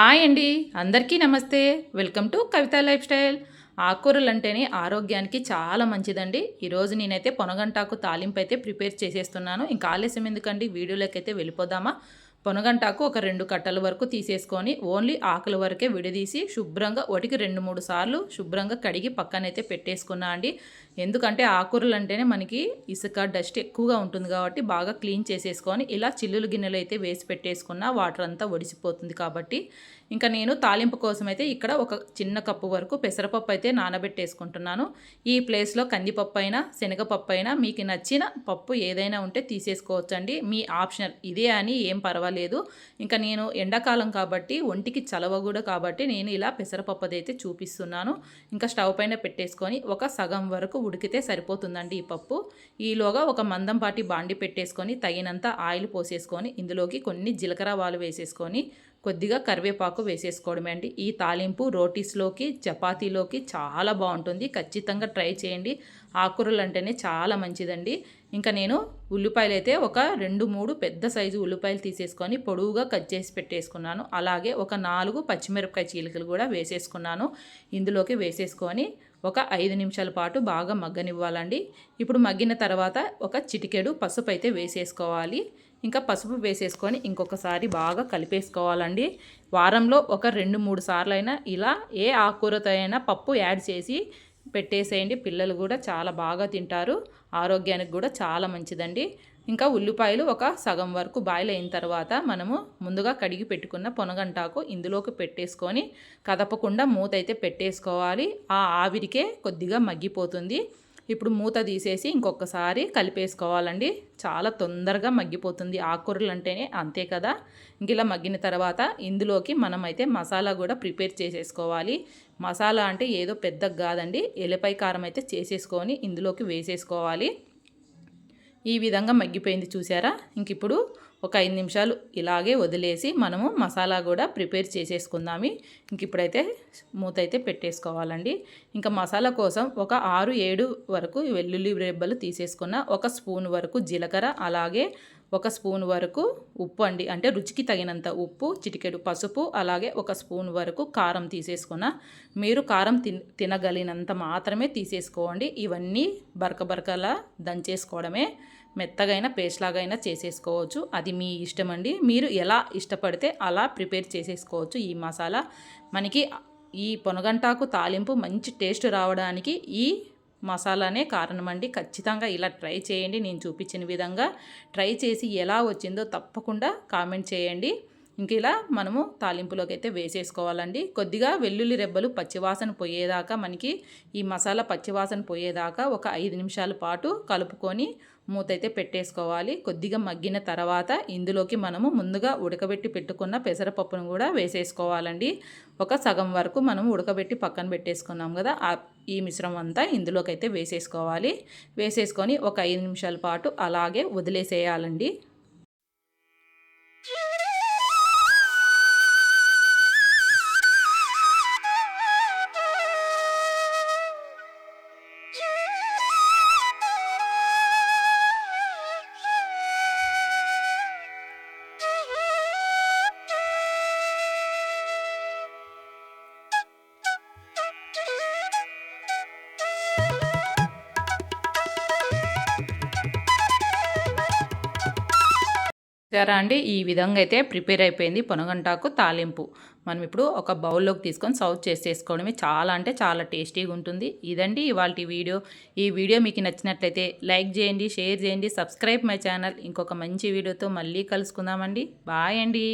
Hi అండి. అందరికీ నమస్తే. Welcome to Kavitha lifestyle. ఆకుకూరలు అంటేనే ఆరోగ్యానికి చాలా మంచిదండి. ఈరోజు నేనైతే పొనగంటాకు తాలింపు అయితే ప్రిపేర్ చేసేస్తున్నాను. ఇంకా ఆలస్యం ఎందుకండి? వీడియోలోకి అయితే వెళ్ళిపోదామా? పొనగంటాకు ఒక రెండు కట్టల వరకు తీసేసుకొని ఓన్లీ ఆకుల వరకే విడదీసి శుభ్రంగా ఒకటికి రెండు మూడు సార్లు శుభ్రంగా కడిగి పక్కనైతే పెట్టేసుకున్నా అండి. ఎందుకంటే ఆకుకూరలు అంటేనే మనకి ఇసుక డస్ట్ ఎక్కువగా ఉంటుంది కాబట్టి బాగా క్లీన్ చేసేసుకొని ఇలా చిల్లులు గిన్నెలు అయితే వేసి పెట్టేసుకున్న వాటర్ అంతా ఒడిసిపోతుంది కాబట్టి ఇంకా నేను తాలింపు కోసం అయితే ఇక్కడ ఒక చిన్న కప్పు వరకు పెసరపప్పు అయితే నానబెట్టేసుకుంటున్నాను. ఈ ప్లేస్లో కందిపప్పు అయినా శనగపప్పు అయినా మీకు నచ్చిన పప్పు ఏదైనా ఉంటే తీసేసుకోవచ్చండి. మీ ఆప్షనల్ ఇదే అని ఏం పర్వాలేదు. ఇంకా నేను ఎండాకాలం కాబట్టి ఒంటికి చలవ కూడా కాబట్టి నేను ఇలా పెసరపప్పు అయితే చూపిస్తున్నాను. ఇంకా స్టవ్ పైన పెట్టేసుకొని ఒక సగం వరకు ఉడికితే సరిపోతుందండి ఈ పప్పు. ఈలోగా ఒక మందంపాటి బాండి పెట్టేసుకొని తగినంత ఆయిల్ పోసేసుకొని ఇందులోకి కొన్ని జీలకర్ర వాలు వేసేసుకొని కొద్దిగా కరివేపాకు వేసేసుకోవడమే అండి. ఈ తాలింపు రోటీస్లోకి చపాతీలోకి చాలా బాగుంటుంది. ఖచ్చితంగా ట్రై చేయండి. ఆకుకూరలు అంటేనే చాలా మంచిదండి. ఇంకా నేను ఉల్లిపాయలు అయితే ఒక రెండు మూడు పెద్ద సైజు ఉల్లిపాయలు తీసేసుకొని పొడవుగా కట్ చేసి పెట్టేసుకున్నాను. అలాగే ఒక నాలుగు పచ్చిమిరపకాయ చీలికలు కూడా వేసేసుకున్నాను. ఇందులోకి వేసేసుకొని ఒక ఐదు నిమిషాల పాటు బాగా మగ్గనివ్వాలండి. ఇప్పుడు మగ్గిన తర్వాత ఒక చిటికెడు పసుపు అయితే వేసేసుకోవాలి. ఇంకా పసుపు వేసేసుకొని ఇంకొకసారి బాగా కలిపేసుకోవాలండి. వారంలో ఒక రెండు మూడు సార్లు అయినా ఇలా ఏ ఆకుకూరతో అయినా పప్పు యాడ్ చేసి పెట్టేసేయండి. పిల్లలు కూడా చాలా బాగా తింటారు. ఆరోగ్యానికి కూడా చాలా మంచిదండి. ఇంకా ఉల్లిపాయలు ఒక సగం వరకు బాయిల్ అయిన తర్వాత మనము ముందుగా కడిగి పెట్టుకున్న పొనగంటాకు ఇందులోకి పెట్టేసుకొని కదపకుండా మూత అయితే పెట్టేసుకోవాలి. ఆ ఆవిరికే కొద్దిగా మగ్గిపోతుంది. ఇప్పుడు మూత తీసేసి ఇంకొకసారి కలిపేసుకోవాలండి. చాలా తొందరగా మగ్గిపోతుంది. ఆకుకూరలు అంటేనే అంతే కదా. ఇంక ఇలా మగ్గిన తర్వాత ఇందులోకి మనమైతే మసాలా కూడా ప్రిపేర్ చేసేసుకోవాలి. మసాలా అంటే ఏదో పెద్దగా కాదండి. ఎల్లిపాయ కారం అయితే చేసేసుకొని ఇందులోకి వేసేసుకోవాలి. ఈ విధంగా మగ్గిపోయింది చూసారా? ఇంక ఇప్పుడు ఒక ఐదు నిమిషాలు ఇలాగే వదిలేసి మనము మసాలా కూడా ప్రిపేర్ చేసేసుకుందాము. ఇంక ఇప్పుడైతే మూత అయితే పెట్టేసుకోవాలండి. ఇంకా మసాలా కోసం ఒక ఆరు ఏడు వరకు వెల్లుల్లి రెబ్బలు తీసేసుకున్న ఒక స్పూన్ వరకు జీలకర్ర అలాగే ఒక స్పూన్ వరకు ఉప్పు అండి. అంటే రుచికి తగినంత ఉప్పు చిటికెడు పసుపు అలాగే ఒక స్పూన్ వరకు కారం తీసేసుకున్న. మీరు కారం తిన తినగలిగినంత మాత్రమే తీసేసుకోండి. ఇవన్నీ బరక బరకలా దంచేసుకోవడమే. మెత్తగైన పేస్ట్ లాగైనా చేసేసుకోవచ్చు. అది మీ ఇష్టం అండి. మీరు ఎలా ఇష్టపడితే అలా ప్రిపేర్ చేసేసుకోవచ్చు ఈ మసాలా. మనకి ఈ పొనగంటాకు తాలింపు మంచి టేస్ట్ రావడానికి ఈ మసాలానే కారణం అండి. ఖచ్చితంగా ఇలా ట్రై చేయండి. నేను చూపించిన విధంగా ట్రై చేసి ఎలా వచ్చిందో తప్పకుండా కామెంట్ చేయండి. ఇంక ఇలా మనము తాలింపులోకి అయితే వేసేసుకోవాలండి. కొద్దిగా వెల్లుల్లి రెబ్బలు పచ్చివాసన పోయేదాకా మనకి ఈ మసాలా పచ్చివాసన పోయేదాకా ఒక ఐదు నిమిషాల పాటు కలుపుకొని మూత అయితే పెట్టేసుకోవాలి. కొద్దిగా మగ్గిన తర్వాత ఇందులోకి మనము ముందుగా ఉడకబెట్టి పెట్టుకున్న పెసరపప్పును కూడా వేసేసుకోవాలండి. ఒక సగం వరకు మనం ఉడకబెట్టి పక్కన పెట్టేసుకున్నాం కదా ఈ మిశ్రమం అంతా ఇందులోకి అయితే వేసేసుకోవాలి. వేసేసుకొని ఒక ఐదు నిమిషాల పాటు అలాగే వదిలేసేయాలండి. సరే అండి? ఈ విధంగా అయితే ప్రిపేర్ అయిపోయింది పొనగంటాకు తాలింపు. మనం ఇప్పుడు ఒక బౌల్లోకి తీసుకొని సర్వ్ చేసేసుకోవడమే చాలా అంటే చాలా టేస్టీగా ఉంటుంది. ఇదండి ఇవాళ వీడియో. ఈ వీడియో మీకు నచ్చినట్లయితే లైక్ చేయండి షేర్ చేయండి సబ్స్క్రైబ్ మై ఛానల్. ఇంకొక మంచి వీడియోతో మళ్ళీ కలుసుకుందామండి. బాయ్ అండి.